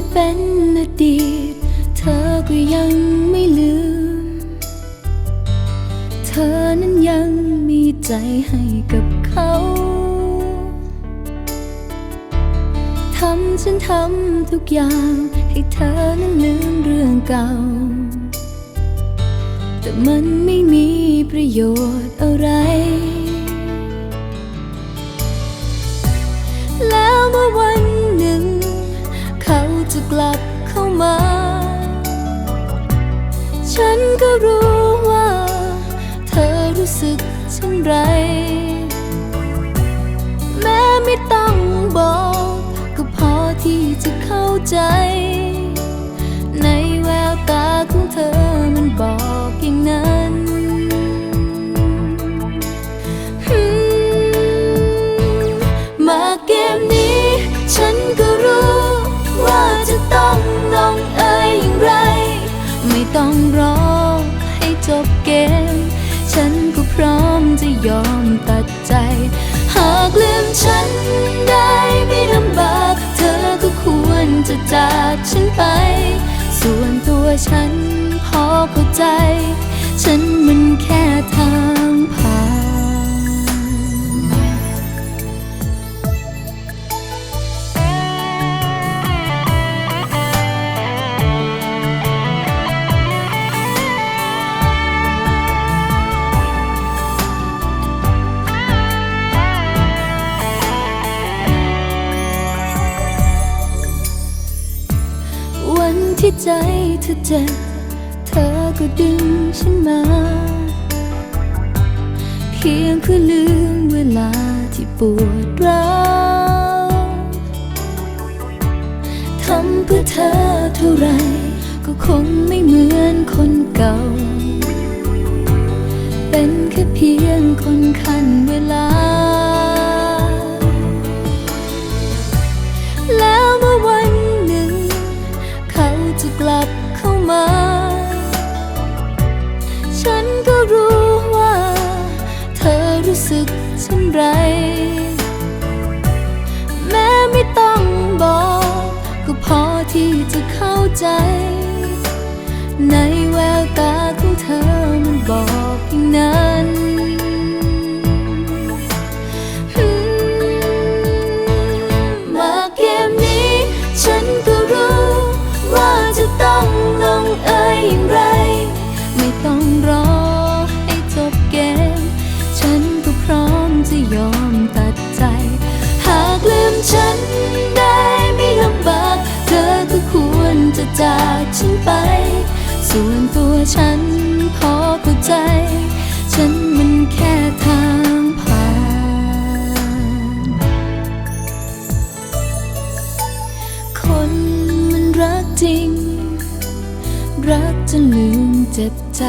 ที่เป็นอดีต เธอก็ยังไม่ลืม เธอนั้นยังมีใจให้กับเขาทำฉันทำทุกอย่างให้เธอนั้นลืมเรื่องเก่า แต่มันไม่มีประโยชน์อะไร เข้ามา ฉันก็รู้ว่า เธอรู้สึกเช่นไร แม้ไม่ต้องบอก ก็พอที่จะเข้าใจ จากฉันไป ส่วนตัวฉันพอเข้าใจ ฉันมันแค่ทาง ที่ใจเธอเจ็บ เธอก็ดึงฉันมา เพียงเพื่อลืมเวลาที่ปวดร้าวทำเพื่อเธอเท่าไร ก็คงไม่เหมือนคนเก่า เป็นแค่เพียงคนคันเวลา ที่จะเข้าใจในแวว ส่วนตัวฉันพอเข้าใจ ฉันมันแค่ทางผ่าน คนมันรักจริง รักจนลืมเจ็บใจ